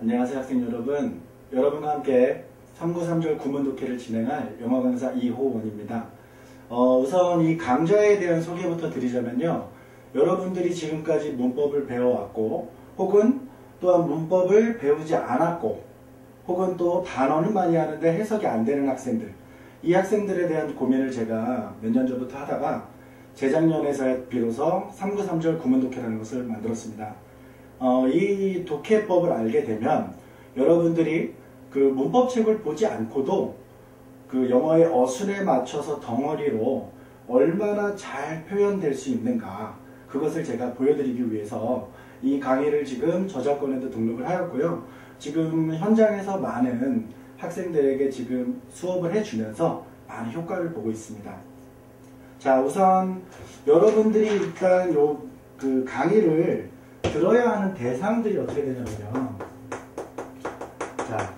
안녕하세요 학생 여러분. 여러분과 함께 393절 구문 독해를 진행할 영어 강사 이호원입니다. 어, 우선 이 강좌에 대한 소개부터 드리자면요. 여러분들이 지금까지 문법을 배워왔고 혹은 또한 문법을 배우지 않았고 혹은 또 단어는 많이 하는데 해석이 안 되는 학생들 이 학생들에 대한 고민을 제가 몇 년 전부터 하다가 재작년에서 비로소 393절 구문 독해라는 것을 만들었습니다. 어, 이 독해법을 알게 되면 여러분들이 그 문법책을 보지 않고도 그 영어의 어순에 맞춰서 덩어리로 얼마나 잘 표현될 수 있는가 그것을 제가 보여드리기 위해서 이 강의를 지금 저작권에도 등록을 하였고요. 지금 현장에서 많은 학생들에게 지금 수업을 해주면서 많은 효과를 보고 있습니다. 자, 우선 여러분들이 일단 요 그 강의를 들어야 하는 대상들이 어떻게 되냐면요. 자,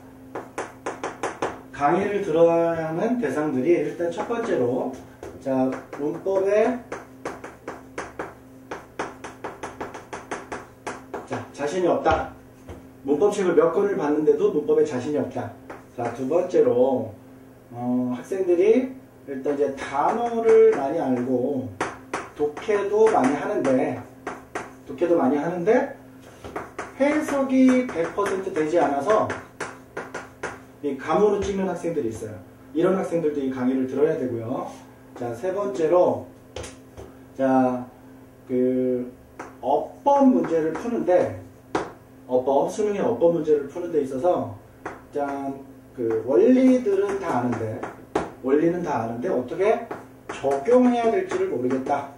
강의를 들어야 하는 대상들이 일단 첫 번째로 자, 문법에 자, 자신이 없다. 문법책을 몇 권을 봤는데도 문법에 자신이 없다. 자, 두 번째로 어, 학생들이 일단 이제 단어를 많이 알고 독해도 많이 하는데 독해도 많이 하는데 해석이 100% 되지 않아서 이 감으로 찍는 학생들이 있어요. 이런 학생들도 이 강의를 들어야 되고요. 자, 세 번째로 자, 그 어법 문제를 푸는데 어법, 수능의 어법 문제를 푸는 데 있어서 짠, 그 원리들은 다 아는데 원리는 다 아는데 어떻게 적용해야 될지를 모르겠다.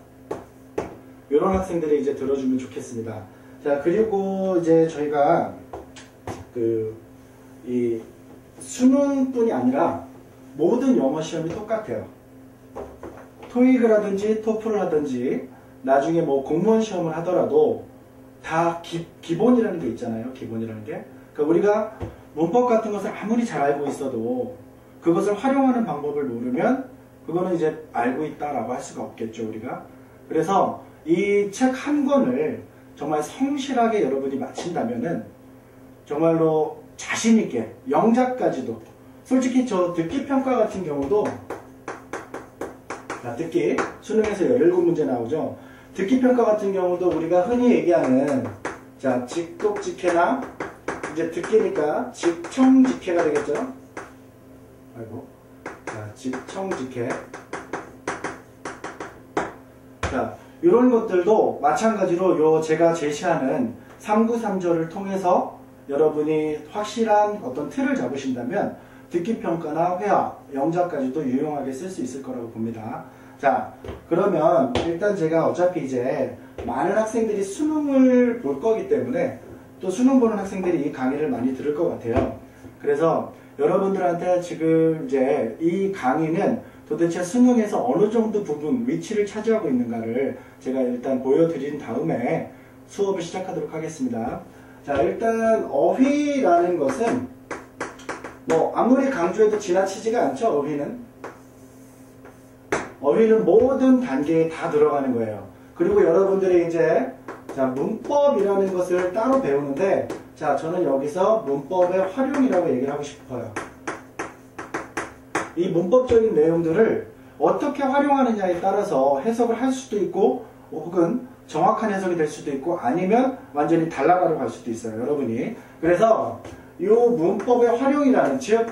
이런 학생들이 이제 들어주면 좋겠습니다. 자, 그리고 이제 저희가 그 이 수능뿐이 아니라 모든 영어 시험이 똑같아요. 토익을 하든지 토플을 하든지 나중에 뭐 공무원 시험을 하더라도 다 기, 기본이라는 게 있잖아요. 기본이라는 게. 그러니까 우리가 문법 같은 것을 아무리 잘 알고 있어도 그것을 활용하는 방법을 모르면 그거는 이제 알고 있다라고 할 수가 없겠죠, 우리가. 그래서 이 책 한 권을 정말 성실하게 여러분이 마친다면은 정말로 자신있게 영작까지도 솔직히 저 듣기 평가 같은 경우도 자, 듣기 수능에서 17문제 나오죠. 듣기 평가 같은 경우도 우리가 흔히 얘기하는 자, 직독 직해나 이제 듣기니까 직청 직해가 되겠죠. 아이고. 자, 직청 직해. 자, 이런 것들도 마찬가지로 요 제가 제시하는 393조를 통해서 여러분이 확실한 어떤 틀을 잡으신다면 듣기 평가나 회화, 영작까지도 유용하게 쓸 수 있을 거라고 봅니다. 자, 그러면 일단 제가 어차피 이제 많은 학생들이 수능을 볼 거기 때문에 또 수능 보는 학생들이 이 강의를 많이 들을 것 같아요. 그래서 여러분들한테 지금 이제 이 강의는 도대체 수능에서 어느 정도 부분 위치를 차지하고 있는가를 제가 일단 보여드린 다음에 수업을 시작하도록 하겠습니다. 자, 일단 어휘라는 것은 뭐 아무리 강조해도 지나치지가 않죠, 어휘는. 어휘는 모든 단계에 다 들어가는 거예요. 그리고 여러분들이 이제 자, 문법이라는 것을 따로 배우는데 자, 저는 여기서 문법의 활용이라고 얘기를 하고 싶어요. 이 문법적인 내용들을 어떻게 활용하느냐에 따라서 해석을 할 수도 있고 혹은 정확한 해석이 될 수도 있고 아니면 완전히 달라가로 갈 수도 있어요. 여러분이. 그래서 이 문법의 활용이라는 즉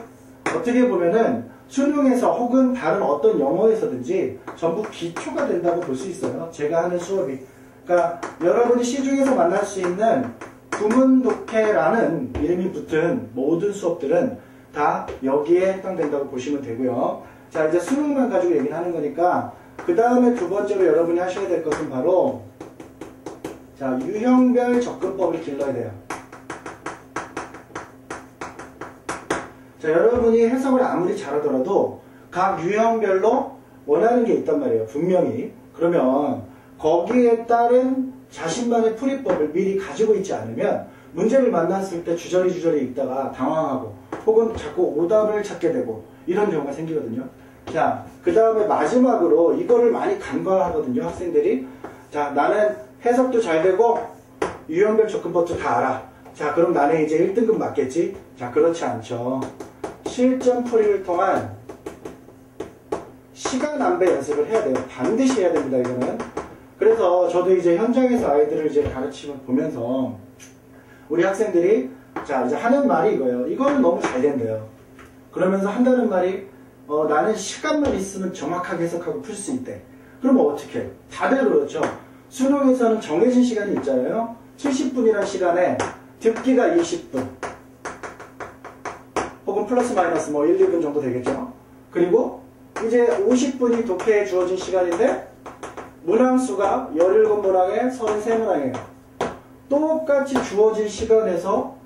어떻게 보면은 수능에서 혹은 다른 어떤 영어에서든지 전부 기초가 된다고 볼 수 있어요. 제가 하는 수업이. 그러니까 여러분이 시중에서 만날 수 있는 구문독해라는 이름이 붙은 모든 수업들은 다 여기에 해당된다고 보시면 되고요. 자 이제 수능만 가지고 얘기를 하는 거니까 그 다음에 두 번째로 여러분이 하셔야 될 것은 바로 자 유형별 접근법을 길러야 돼요. 자 여러분이 해석을 아무리 잘하더라도 각 유형별로 원하는 게 있단 말이에요. 분명히. 그러면 거기에 따른 자신만의 풀이법을 미리 가지고 있지 않으면 문제를 만났을 때 주저리 주저리 읽다가 당황하고 혹은 자꾸 오답을 찾게 되고 이런 경우가 생기거든요. 자, 그 다음에 마지막으로 이거를 많이 간과하거든요, 학생들이. 자, 나는 해석도 잘 되고 유형별 접근법도 다 알아. 자, 그럼 나는 이제 1등급 맞겠지? 자, 그렇지 않죠. 실전 풀이를 통한 시간 안배 연습을 해야 돼요. 반드시 해야 됩니다, 이거는. 그래서 저도 이제 현장에서 아이들을 이제 가르치면 보면서 우리 학생들이 자, 이제 하는 말이 이거예요. 이거는 너무 잘 된대요. 그러면서 한다는 말이 어, 나는 시간만 있으면 정확하게 해석하고 풀 수 있대. 그러면 어떻게? 다들 그렇죠. 수능에서는 정해진 시간이 있잖아요. 70분이라는 시간에 듣기가 20분. 혹은 플러스 마이너스 뭐 1, 2분 정도 되겠죠. 그리고 이제 50분이 독해에 주어진 시간인데 문항수가 17문항에 33문항이에요. 똑같이 주어진 시간에서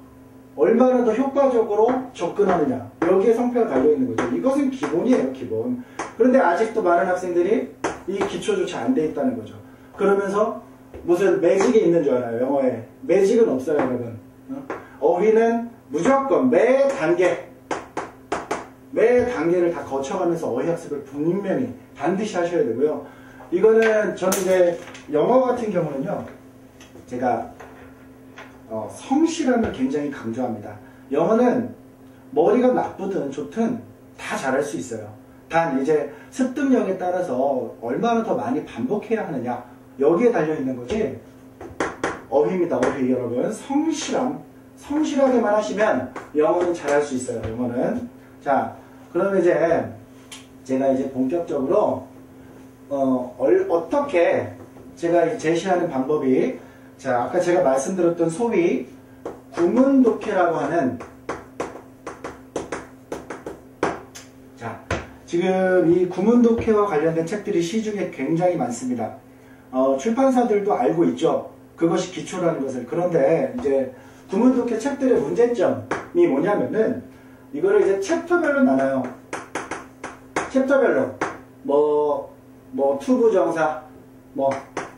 얼마나 더 효과적으로 접근하느냐. 여기에 성패가 달려 있는 거죠. 이것은 기본이에요, 기본. 그런데 아직도 많은 학생들이 이 기초조차 안 돼 있다는 거죠. 그러면서 무슨 매직이 있는 줄 알아요, 영어에. 매직은 없어요, 여러분. 어? 휘는 무조건 매 단계, 매 단계를 다 거쳐가면서 어휘 학습을 분명히 반드시 하셔야 되고요. 이거는 저는 이제 영어 같은 경우는요, 제가 어, 성실함을 굉장히 강조합니다. 영어는 머리가 나쁘든 좋든 다 잘할 수 있어요. 단 이제 습득력에 따라서 얼마나 더 많이 반복해야 하느냐 여기에 달려 있는 거지. 어휘입니다. 어휘 여러분 성실함 성실하게만 하시면 영어는 잘할 수 있어요. 영어는 자 그러면 이제 제가 이제 본격적으로 어, 어떻게 제가 제시하는 방법이 자, 아까 제가 말씀드렸던 소위 구문 독해라고 하는 자, 지금 이 구문 독해와 관련된 책들이 시중에 굉장히 많습니다. 어, 출판사들도 알고 있죠. 그것이 기초라는 것을. 그런데 이제 구문 독해 책들의 문제점이 뭐냐면은 이거를 이제 챕터별로 나눠요. 챕터별로 뭐, 뭐 투부정사, 뭐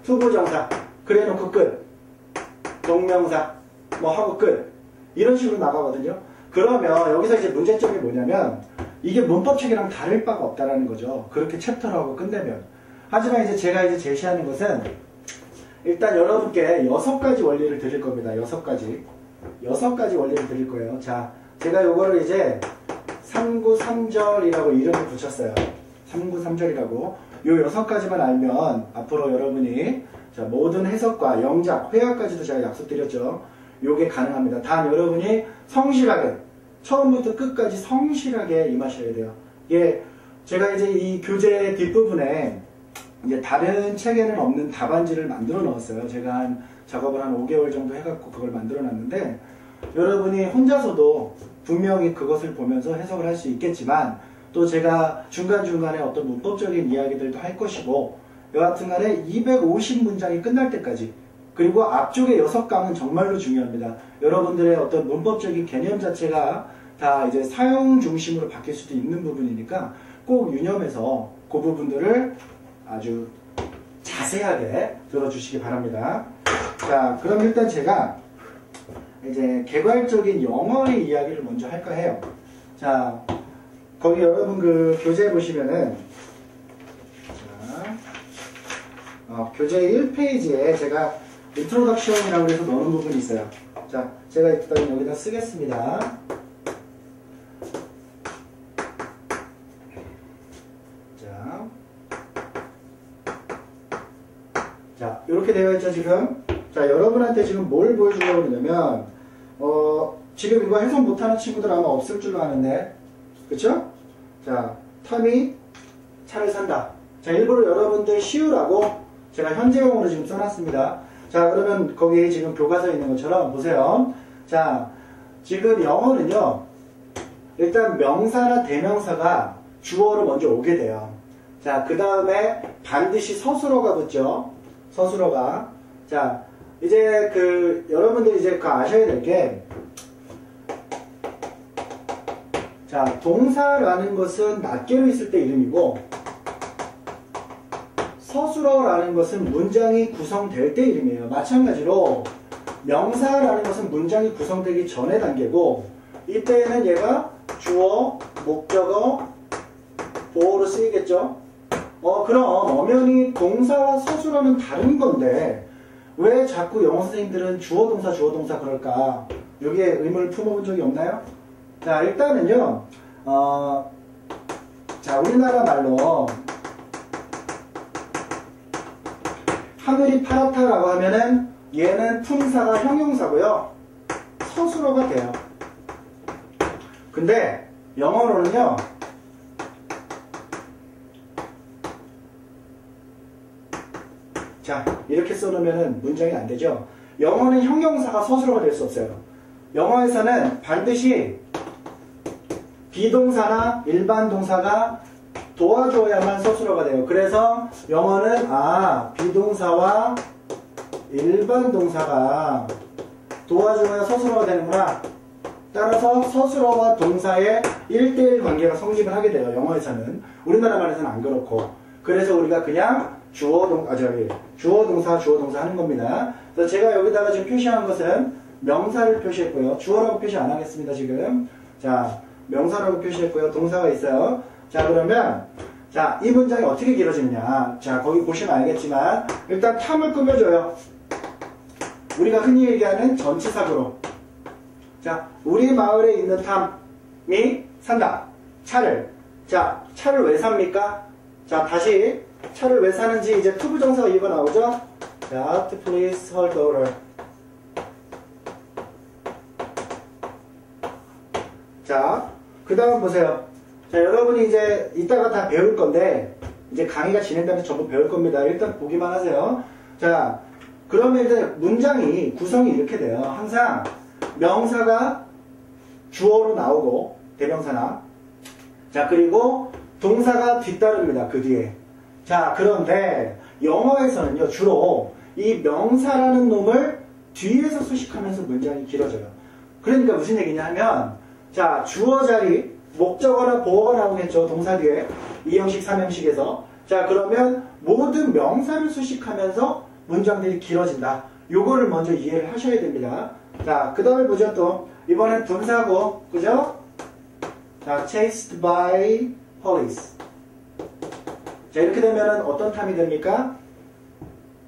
투부정사 그래 놓고 끝. 동명사 뭐 하고 끝 이런 식으로 나가거든요. 그러면 여기서 이제 문제점이 뭐냐면 이게 문법책이랑 다를 바가 없다라는 거죠. 그렇게 챕터로 하고 끝내면. 하지만 이제 제가 이제 제시하는 것은 일단 여러분께 여섯 가지 원리를 드릴 겁니다. 여섯 가지. 여섯 가지 원리를 드릴 거예요. 자, 제가 요거를 이제 393절이라고 이름을 붙였어요. 393절이라고. 요 여섯 가지만 알면 앞으로 여러분이 자, 모든 해석과 영작, 회화까지도 제가 약속드렸죠. 요게 가능합니다. 단 여러분이 성실하게 처음부터 끝까지 성실하게 임하셔야 돼요. 예, 제가 이제 이 교재 뒷부분에 이제 다른 책에는 없는 답안지를 만들어 넣었어요. 제가 한 작업을 한 5개월 정도 해갖고 그걸 만들어 놨는데 여러분이 혼자서도 분명히 그것을 보면서 해석을 할 수 있겠지만 또 제가 중간중간에 어떤 문법적인 이야기들도 할 것이고 여하튼 간에 250문장이 끝날 때까지 그리고 앞쪽에 6강은 정말로 중요합니다. 여러분들의 어떤 문법적인 개념 자체가 다 이제 사용 중심으로 바뀔 수도 있는 부분이니까 꼭 유념해서 그 부분들을 아주 자세하게 들어주시기 바랍니다. 자, 그럼 일단 제가 이제 개괄적인 영어의 이야기를 먼저 할까 해요. 자, 거기 여러분 그 교재 보시면은 어, 교재 1페이지에 제가 인트로덕션이라고 해서 넣는 부분이 있어요. 자, 제가 일단 여기다 쓰겠습니다. 자, 자, 이렇게 되어 있죠, 지금. 자, 여러분한테 지금 뭘 보여주려고 그러냐면, 어, 지금 이거 해석 못하는 친구들 아마 없을 줄로 아는데, 그쵸? 자, 텀이 차를 산다. 자, 일부러 여러분들 쉬우라고 제가 현재형으로 지금 써놨습니다. 자, 그러면 거기 지금 교과서에 있는 것처럼 보세요. 자, 지금 영어는요. 일단 명사나 대명사가 주어로 먼저 오게 돼요. 자, 그 다음에 반드시 서술어가 붙죠. 서술어가. 자, 이제 그 여러분들이 이제 그 아셔야 될 게, 자, 동사라는 것은 낱개로 있을 때 이름이고, 서술어라는 것은 문장이 구성될 때 이름이에요. 마찬가지로 명사라는 것은 문장이 구성되기 전의 단계고 이때에는 얘가 주어, 목적어, 보어로 쓰이겠죠. 어 그럼 엄연히 동사와 서술어는 다른 건데 왜 자꾸 영어 선생님들은 주어 동사 주어 동사 그럴까? 여기에 의문을 품어본 적이 없나요? 자 일단은요. 어, 자 우리나라 말로 하늘이 파랗다라고 하면은 얘는 품사가 형용사고요. 서술어가 돼요. 근데 영어로는요. 자, 이렇게 써놓으면 문장이 안 되죠. 영어는 형용사가 서술어가 될 수 없어요. 영어에서는 반드시 비동사나 일반 동사가 도와줘야만 서술어가 돼요. 그래서 영어는 아 비동사와 일반 동사가 도와줘야 서술어가 되는구나. 따라서 서술어와 동사의 1대1 관계가 성립을 하게 돼요. 영어에서는. 우리나라 말에서는 안 그렇고. 그래서 우리가 그냥 주어 동, 아, 저기, 주어 동사, 주어 동사 하는 겁니다. 그래서 제가 여기다가 지금 표시한 것은 명사를 표시했고요. 주어라고 표시 안 하겠습니다, 지금. 자, 명사라고 표시했고요. 동사가 있어요. 자, 그러면, 자, 이 문장이 어떻게 길어지느냐. 자, 거기 보시면 알겠지만, 일단 탐을 꾸며줘요. 우리가 흔히 얘기하는 전치사구로. 자, 우리 마을에 있는 탐이 산다. 차를. 자, 차를 왜 삽니까? 자, 다시 차를 왜 사는지 이제 투부정사가 이유가 나오죠? 자, to please her daughter. 자, 그 다음 보세요. 자, 여러분이 이제 이따가 다 배울 건데, 이제 강의가 진행되면서 전부 배울 겁니다. 일단 보기만 하세요. 자, 그러면 이제 문장이 구성이 이렇게 돼요. 항상 명사가 주어로 나오고, 대명사나. 자, 그리고 동사가 뒤따릅니다. 그 뒤에. 자, 그런데 영어에서는요, 주로 이 명사라는 놈을 뒤에서 수식하면서 문장이 길어져요. 그러니까 무슨 얘기냐 하면, 자, 주어 자리, 목적어나 보어가 나오겠죠. 동사 뒤에. 2형식, 3형식에서. 자, 그러면 모든 명사를 수식하면서 문장들이 길어진다. 요거를 먼저 이해를 하셔야 됩니다. 자, 그 다음에 보죠 또. 이번엔 분사고, 그죠? 자, chased by police. 자, 이렇게 되면 어떤 탐이 됩니까?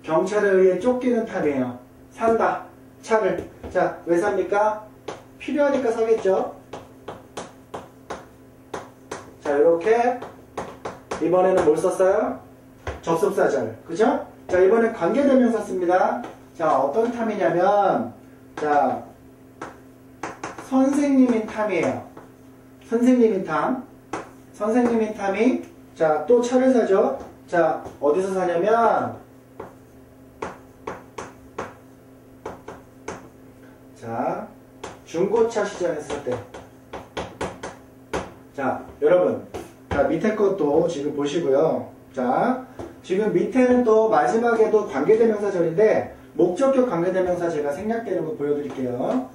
경찰에 의해 쫓기는 탐이에요. 산다. 차를. 자, 왜 삽니까? 필요하니까 사겠죠? 자, 이렇게 이번에는 뭘 썼어요? 접속사절. 그죠? 자, 이번엔 관계대명사 씁니다. 자, 어떤 탐이냐면, 자, 선생님인 탐이에요. 선생님인 탐. 선생님인 탐이, 자, 또 차를 사죠. 자, 어디서 사냐면, 자, 중고차 시장에서 살 때. 자, 여러분. 자, 밑에 것도 지금 보시고요. 자, 지금 밑에는 또 마지막에도 관계대명사절인데, 목적격 관계대명사 제가 생략되는 거 보여드릴게요.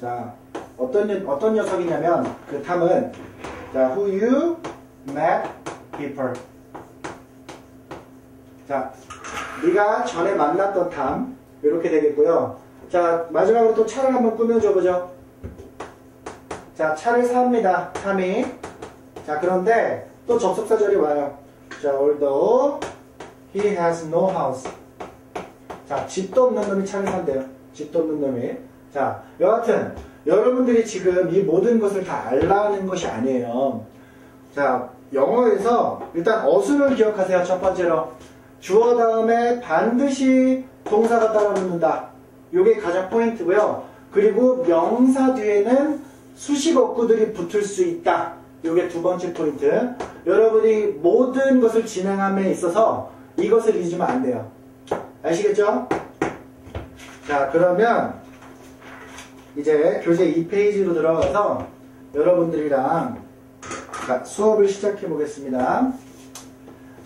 자, 어떤, 어떤 녀석이냐면, 그 탐은, 자, who you met people. 자, 네가 전에 만났던 탐, 이렇게 되겠고요. 자, 마지막으로 또 차를 한번 꾸며줘 보죠. 자, 차를 삽니다. 탐이. 자, 그런데 또 접속사절이 와요. 자, although he has no house. 자, 집도 없는 놈이 차를 산대요. 집도 없는 놈이. 자, 여하튼 여러분들이 지금 이 모든 것을 다 알라는 것이 아니에요. 자, 영어에서 일단 어순을 기억하세요. 첫 번째로. 주어 다음에 반드시 동사가 따라 붙는다. 이게 가장 포인트고요. 그리고 명사 뒤에는 수식 어구들이 붙을 수 있다. 이게 두 번째 포인트. 여러분이 모든 것을 진행함에 있어서 이것을 잊으면 안 돼요. 아시겠죠? 자, 그러면 이제 교재 2페이지로 들어가서 여러분들이랑 수업을 시작해 보겠습니다.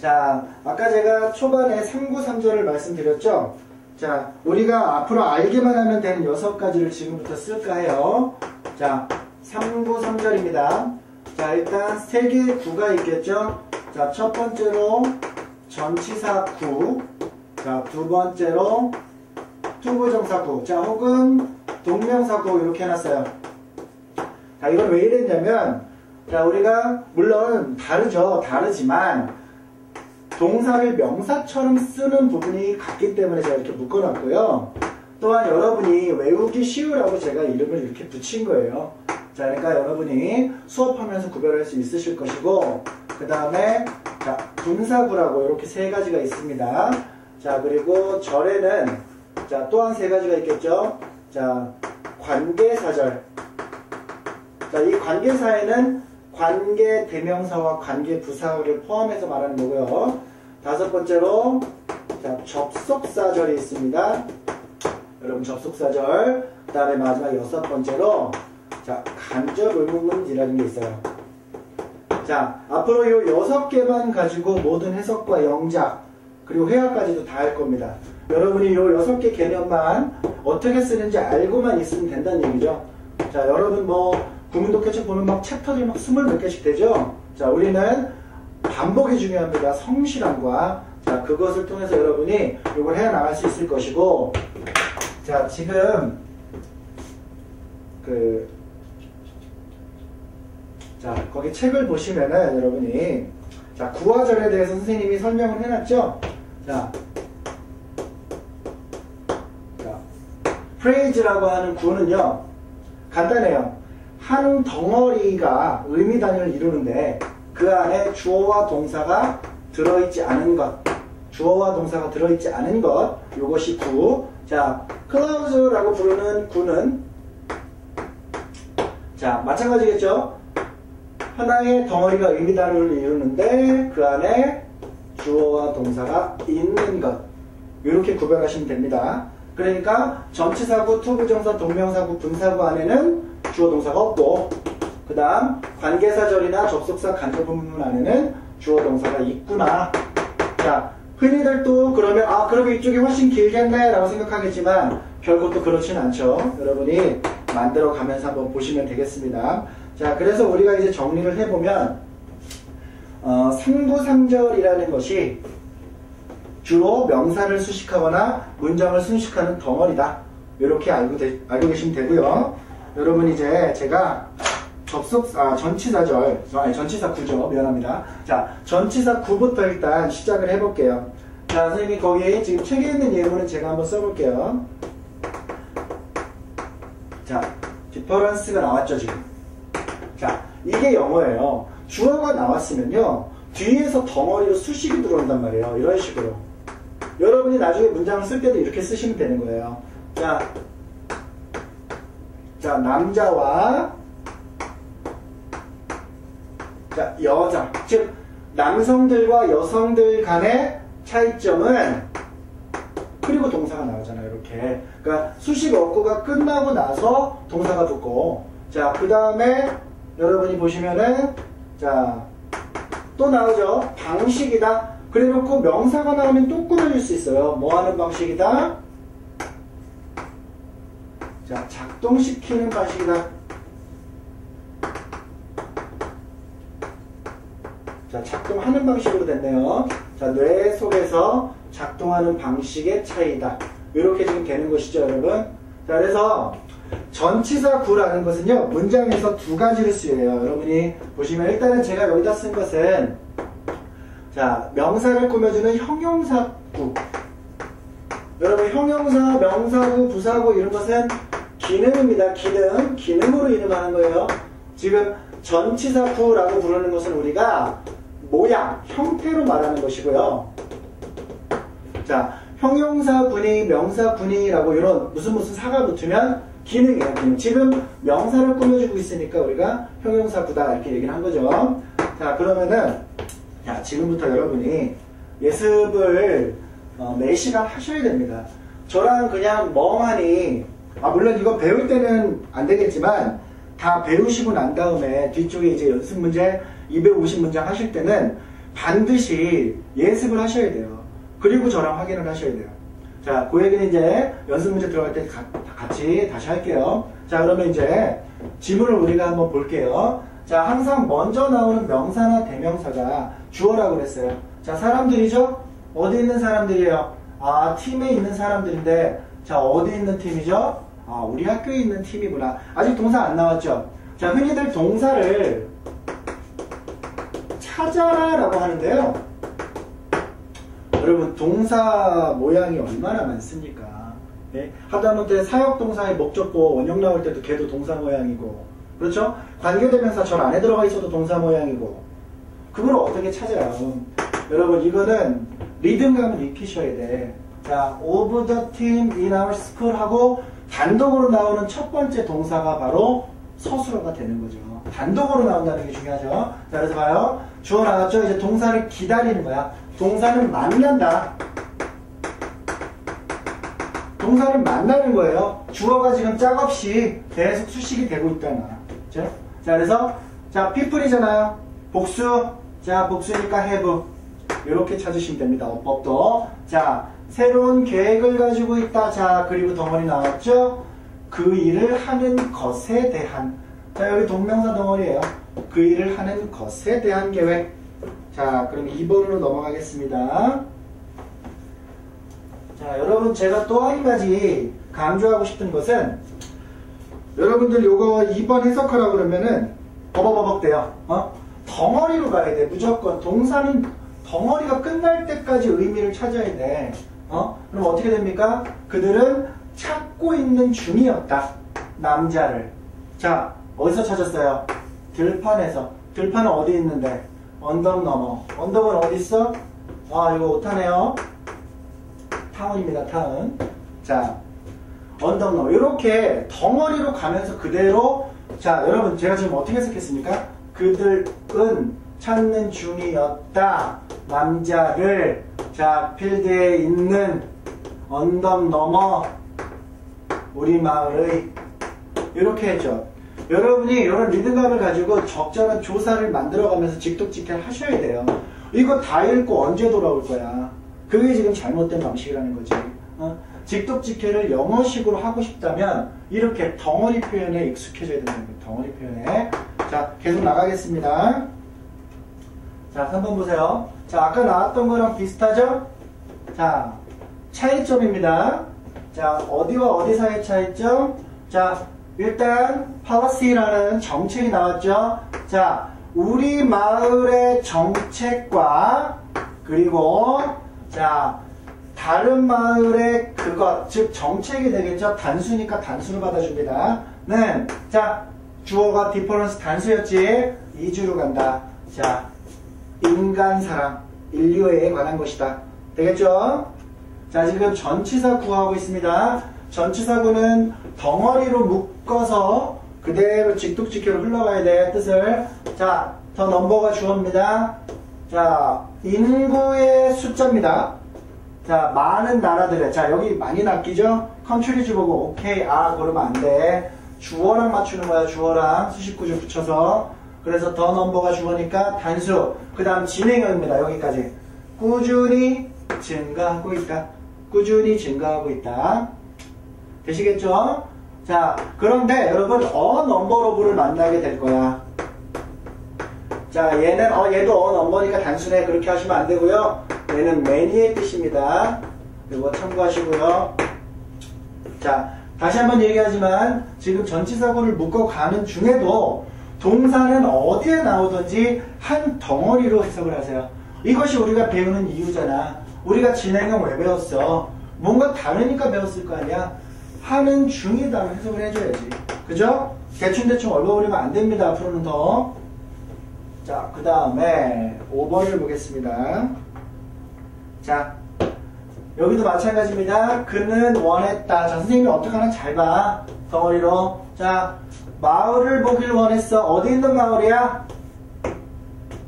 자, 아까 제가 초반에 3구 3절을 말씀드렸죠? 자, 우리가 앞으로 알기만 하면 되는 여섯 가지를 지금부터 쓸까 해요. 자, 3구 3절입니다. 자, 일단 세 개의 구가 있겠죠? 자, 첫 번째로 전치사 구. 자, 두 번째로 투부정사 구. 자, 혹은 동명사 구 이렇게 해놨어요. 자, 이건 왜 이랬냐면, 자, 우리가 물론 다르죠. 다르지만 동사를 명사처럼 쓰는 부분이 같기 때문에 제가 이렇게 묶어놨고요. 또한 여러분이 외우기 쉬우라고 제가 이름을 이렇게 붙인 거예요. 자, 그러니까 여러분이 수업하면서 구별할 수 있으실 것이고, 그 다음에, 자, 분사구라고 이렇게 세 가지가 있습니다. 자, 그리고 절에는, 자, 또한 세 가지가 있겠죠? 자, 관계사절. 자, 이 관계사에는 관계 대명사와 관계 부사를 포함해서 말하는 거고요. 다섯 번째로, 자, 접속사절이 있습니다. 여러분 접속사절 그 다음에 마지막 여섯 번째로 자 간접 의문문이라는 게 있어요. 자 앞으로 이 여섯 개만 가지고 모든 해석과 영작 그리고 회화까지도 다 할 겁니다. 여러분이 이 여섯 개 개념만 어떻게 쓰는지 알고만 있으면 된다는 얘기죠. 자 여러분 뭐 구문독해책 보면 막 챕터들이 막 스물 몇 개씩 되죠? 자 우리는 반복이 중요합니다. 성실함과 자 그것을 통해서 여러분이 이걸 해 나갈 수 있을 것이고 자, 지금 그 자, 거기 책을 보시면은 여러분이 자, 구화절에 대해서 선생님이 설명을 해놨죠? 자, 자, 프레이즈라고 하는 구는요, 간단해요. 한 덩어리가 의미 단위를 이루는데 그 안에 주어와 동사가 들어있지 않은 것, 주어와 동사가 들어있지 않은 것, 이것이 구. 자, 클라우즈라고 부르는 구는 자, 마찬가지겠죠? 하나의 덩어리가 의미단을 이루는데 그 안에 주어와 동사가 있는 것 이렇게 구별하시면 됩니다. 그러니까 전치사구, 투부정사, 동명사구, 분사구 안에는 주어 동사가 없고 그 다음 관계사절이나 접속사 간접부문 안에는 주어 동사가 있구나. 자, 흔히들 또 그러면 아 그러면 이쪽이 훨씬 길겠네 라고 생각하겠지만 결국 또 그렇진 않죠. 여러분이 만들어 가면서 한번 보시면 되겠습니다. 자 그래서 우리가 이제 정리를 해보면 어, 상부상절이라는 것이 주로 명사를 수식하거나 문장을 수식하는 덩어리다. 이렇게 알고, 되, 알고 계시면 되고요. 여러분 이제 제가 접속, 아, 전치사절, 아니, 전치사 구죠. 미안합니다. 자, 전치사 구부터 일단 시작을 해볼게요. 자, 선생님이 거기에 지금 책에 있는 예문은 제가 한번 써볼게요. 자, 디퍼런스가 나왔죠, 지금. 자, 이게 영어예요. 주어가 나왔으면요, 뒤에서 덩어리로 수식이 들어온단 말이에요. 이런 식으로. 여러분이 나중에 문장을 쓸 때도 이렇게 쓰시면 되는 거예요. 자, 자, 남자와 자, 여자. 즉, 남성들과 여성들 간의 차이점은 그리고 동사가 나오잖아요. 이렇게. 그러니까 수식 어구가 끝나고 나서 동사가 붙고 자, 그 다음에 여러분이 보시면은 자, 또 나오죠. 방식이다. 그래 놓고 명사가 나오면 또 꾸며줄 수 있어요. 뭐 하는 방식이다? 자, 작동시키는 방식이다. 자, 작동하는 방식으로 됐네요. 자, 뇌 속에서 작동하는 방식의 차이다. 이렇게 지금 되는 것이죠, 여러분. 자, 그래서 전치사 구라는 것은요, 문장에서 두 가지를 쓰여요. 여러분이 보시면 일단은 제가 여기다 쓴 것은 자, 명사를 꾸며주는 형용사 구. 여러분, 형용사, 명사구, 부사구 이런 것은 기능입니다. 기능. 기능으로 이름하는 거예요. 지금 전치사 구라고 부르는 것은 우리가 모양, 형태로 말하는 것이고요. 자, 형용사 분위, 명사 분위라고 이런 무슨 무슨 사가 붙으면 기능이에요, 기능. 지금 명사를 꾸며주고 있으니까 우리가 형용사구다 이렇게 얘기를 한 거죠. 자, 그러면은 자, 지금부터 여러분이 예습을 어, 매 시간 하셔야 됩니다. 저랑 그냥 멍하니 아 물론 이거 배울 때는 안 되겠지만 다 배우시고 난 다음에 뒤쪽에 이제 연습 문제 250문장 하실 때는 반드시 예습을 하셔야 돼요. 그리고 저랑 확인을 하셔야 돼요. 자, 그 얘기는 이제 연습 문제 들어갈 때 가, 같이 다시 할게요. 자, 그러면 이제 지문을 우리가 한번 볼게요. 자, 항상 먼저 나오는 명사나 대명사가 주어라고 그랬어요. 자, 사람들이죠? 어디 있는 사람들이에요? 아, 팀에 있는 사람들인데, 자, 어디 있는 팀이죠? 아, 우리 학교에 있는 팀이구나. 아직 동사 안 나왔죠? 자, 흔히들 동사를 찾아라 라고 하는데요. 여러분 동사 모양이 얼마나 많습니까? 예? 하다못해 사역동사의 목적보 원형 나올 때도 걔도 동사 모양이고 그렇죠? 관계대명사 절 안에 들어가 있어도 동사 모양이고 그걸 어떻게 찾아요? 여러분 이거는 리듬감을 익히셔야 돼. 자, of the team in our school 하고 단독으로 나오는 첫 번째 동사가 바로 서술어가 되는 거죠. 단독으로 나온다는 게 중요하죠. 자, 그래서 봐요. 주어 나왔죠? 이제 동사를 기다리는 거야. 동사는 만난다. 동사를 만나는 거예요. 주어가 지금 짝없이 계속 수식이 되고 있다는 거야. 그죠? 자, 그래서 자, people이잖아요. 복수. 자, 복수니까 have. 이렇게 찾으시면 됩니다. 어법도. 자, 새로운 계획을 가지고 있다. 자, 그리고 덩어리 나왔죠? 그 일을 하는 것에 대한. 자, 여기 동명사 덩어리예요. 그 일을 하는 것에 대한 계획. 자, 그럼 2번으로 넘어가겠습니다. 자, 여러분 제가 또 한 가지 강조하고 싶은 것은 여러분들 요거 2번 해석하라 그러면은 버벅버벅 돼요. 어? 덩어리로 가야 돼. 무조건 동사는 덩어리가 끝날 때까지 의미를 찾아야 돼. 어? 그럼 어떻게 됩니까? 그들은 찾고 있는 중이었다. 남자를. 자, 어디서 찾았어요? 들판에서. 들판은 어디 있는데? 언덕 넘어. 언덕은 어디 있어? 아, 이거 오타네요. 타운입니다, 타운. 자, 언덕 넘어. 이렇게 덩어리로 가면서 그대로 자, 여러분 제가 지금 어떻게 해석했습니까? 그들은 찾는 중이었다. 남자를 자, 필드에 있는 언덕 넘어 우리 마을의 이렇게 했죠. 여러분이 이런 리듬감을 가지고 적절한 조사를 만들어가면서 직독직해 하셔야 돼요. 이거 다 읽고 언제 돌아올 거야. 그게 지금 잘못된 방식이라는 거지. 어? 직독직해를 영어식으로 하고 싶다면 이렇게 덩어리 표현에 익숙해져야 된다는 거예요. 덩어리 표현에. 자, 계속 나가겠습니다. 자, 3번 보세요. 자, 아까 나왔던 거랑 비슷하죠? 자, 차이점입니다. 자, 어디와 어디 사이의 차이점? 자, 일단 policy라는 정책이 나왔죠. 자, 우리 마을의 정책과 그리고 자 다른 마을의 그것 즉 정책이 되겠죠. 단수니까 단수를 받아줍니다. 는 자 주어가 디퍼런스 단수였지 이주로 간다. 자 인간 사랑 인류에 관한 것이다. 되겠죠? 자 지금 전치사 구하고 있습니다. 전치사구는 덩어리로 묶어서 그대로 직독직회로 흘러가야 돼 뜻을 자 더 넘버가 주어입니다. 자 인구의 숫자입니다. 자 많은 나라들의 자 여기 많이 낚이죠? 컨트리즈 보고 오케이 아 그러면 안 돼. 주어랑 맞추는 거야 주어랑. 수식구조 붙여서. 그래서 더 넘버가 주어니까 단수. 그 다음 진행형입니다 여기까지. 꾸준히 증가하고 있다. 꾸준히 증가하고 있다 되시겠죠? 자, 그런데 여러분 어 넘버로브를 만나게 될 거야. 자, 얘는 어 얘도 어 넘버니까 단순해 그렇게 하시면 안 되고요. 얘는 매니의 뜻입니다. 이거 참고하시고요. 자, 다시 한번 얘기하지만 지금 전치사고를 묶어가는 중에도 동사는 어디에 나오든지 한 덩어리로 해석을 하세요. 이것이 우리가 배우는 이유잖아. 우리가 진행형 왜 배웠어? 뭔가 다르니까 배웠을 거 아니야? 하는 중이다 해석을 해줘야지. 그죠? 대충대충 얼버무리면 안 됩니다. 앞으로는 더. 자, 그 다음에 5번을 보겠습니다. 자, 여기도 마찬가지입니다. 그는 원했다. 자, 선생님이 어떻게 하나 잘 봐. 덩어리로. 자, 마을을 보길 원했어. 어디 있는 마을이야?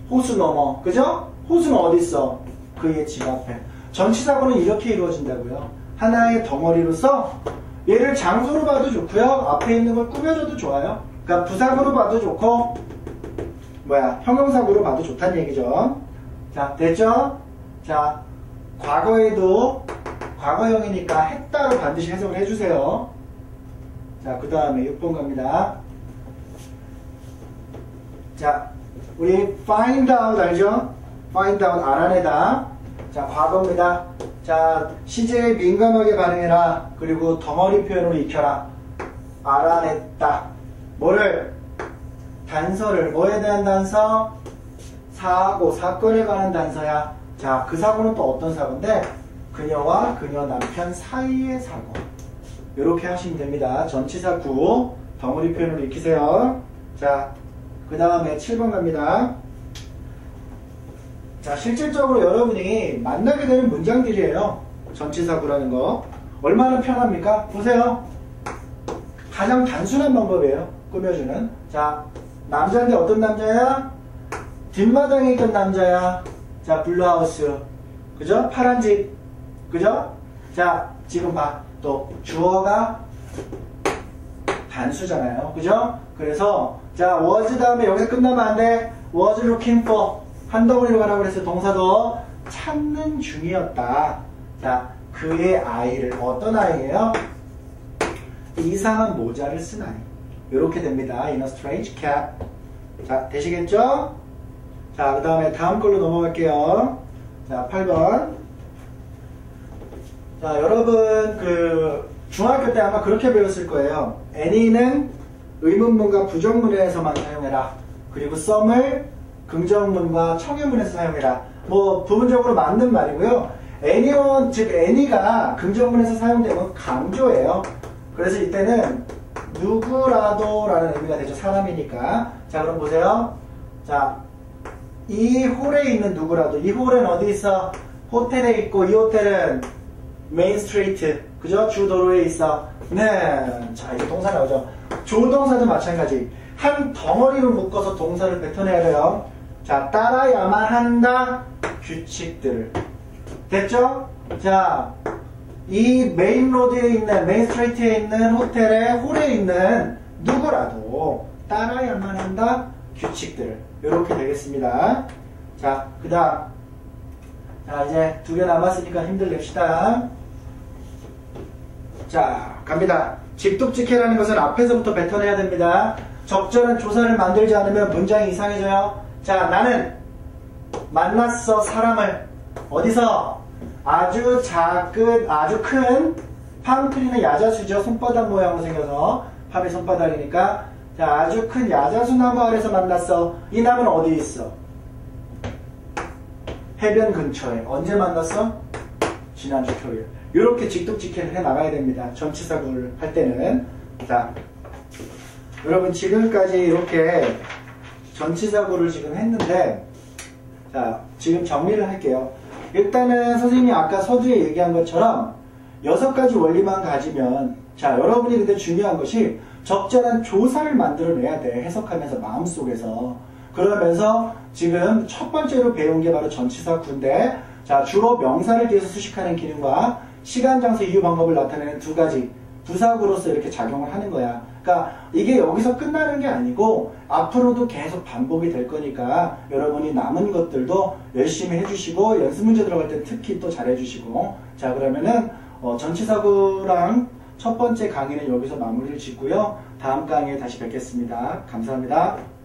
호수 넘어. 그죠? 호수는 어디 있어? 그의 집 앞에. 전치사고는 이렇게 이루어진다고요. 하나의 덩어리로서 얘를 장소로 봐도 좋고요. 앞에 있는 걸 꾸며줘도 좋아요. 그러니까 부사구로 봐도 좋고 뭐야 형용사구로 봐도 좋다는 얘기죠. 자 됐죠? 자 과거에도 과거형이니까 했다로 반드시 해석을 해주세요. 자 그 다음에 6번 갑니다. 자 우리 find out 알죠? find out 알아내다. 자 과거입니다. 자, 시제에 민감하게 반응해라. 그리고 덩어리 표현으로 익혀라. 알아냈다. 뭐를? 단서를. 뭐에 대한 단서? 사고, 사건에 관한 단서야. 자, 그 사고는 또 어떤 사고인데 그녀와 그녀 남편 사이의 사고. 이렇게 하시면 됩니다. 전치사 구 덩어리 표현으로 익히세요. 자, 그 다음에 7번 갑니다. 자, 실질적으로 여러분이 만나게 되는 문장들이에요. 전치사 구라는 거. 얼마나 편합니까? 보세요. 가장 단순한 방법이에요. 꾸며주는. 자, 남자인데 어떤 남자야? 뒷마당에 있던 남자야. 자, 블루하우스. 그죠? 파란 집. 그죠? 자, 지금 봐. 또, 주어가 단수잖아요. 그죠? 그래서, 자, was 다음에 여기서 끝나면 안 돼. was looking for. 한 덩어리로 가라고 그랬어요. 동사도 찾는 중이었다. 자, 그의 아이를 어떤 아이예요? 이상한 모자를 쓴 아이. 이렇게 됩니다. In a strange cap. 자, 되시겠죠? 자, 그 다음에 다음 걸로 넘어갈게요. 자, 8번. 자, 여러분, 그, 중학교 때 아마 그렇게 배웠을 거예요. any는 의문문과 부정문에서만 사용해라. 그리고 some을 긍정문과 청유문에서 사용해라. 뭐, 부분적으로 맞는 말이고요. anyone, 즉, any가 긍정문에서 사용되면 강조예요. 그래서 이때는 누구라도라는 의미가 되죠. 사람이니까. 자, 그럼 보세요. 자, 이 홀에 있는 누구라도. 이 홀은 어디 있어? 호텔에 있고, 이 호텔은 메인 스트리트. 그죠? 주 도로에 있어. 네. 자, 이제 동사 나오죠. 조동사도 마찬가지. 한 덩어리로 묶어서 동사를 뱉어내야 돼요. 자, 따라야만 한다. 규칙들을. 됐죠? 자, 이 메인 로드에 있는, 메인 스트레이트에 있는 호텔의 홀에 있는 누구라도 따라야만 한다. 규칙들. 이렇게 되겠습니다. 자, 그 다음. 자, 이제 두 개 남았으니까 힘들 냅시다. 자, 갑니다. 직독직해라는 것은 앞에서부터 뱉어내야 됩니다. 적절한 조사를 만들지 않으면 문장이 이상해져요. 자, 나는 만났어, 사람을. 어디서? 아주 작은, 아주 큰 팜트리는 야자수죠. 손바닥 모양으로 생겨서. 팜이 손바닥이니까. 자, 아주 큰 야자수 나무 아래서 만났어. 이 나무는 어디 있어? 해변 근처에. 언제 만났어? 지난주 토요일. 이렇게 직독직해를 해 나가야 됩니다. 전치사구를 할 때는. 자, 여러분 지금까지 이렇게 전치사구를 지금 했는데, 자, 지금 정리를 할게요. 일단은 선생님이 아까 서두에 얘기한 것처럼 여섯 가지 원리만 가지면, 자, 여러분이 근데 중요한 것이 적절한 조사를 만들어내야 돼. 해석하면서 마음속에서. 그러면서 지금 첫 번째로 배운 게 바로 전치사구인데, 자, 주로 명사를 뒤에서 수식하는 기능과 시간, 장소, 이유, 방법을 나타내는 두 가지 부사구로서 이렇게 작용을 하는 거야. 그러니까 이게 여기서 끝나는 게 아니고 앞으로도 계속 반복이 될 거니까 여러분이 남은 것들도 열심히 해주시고 연습 문제 들어갈 때 특히 또 잘해주시고 자 그러면은 어, 전치사구랑 첫 번째 강의는 여기서 마무리를 짓고요. 다음 강의에 다시 뵙겠습니다. 감사합니다.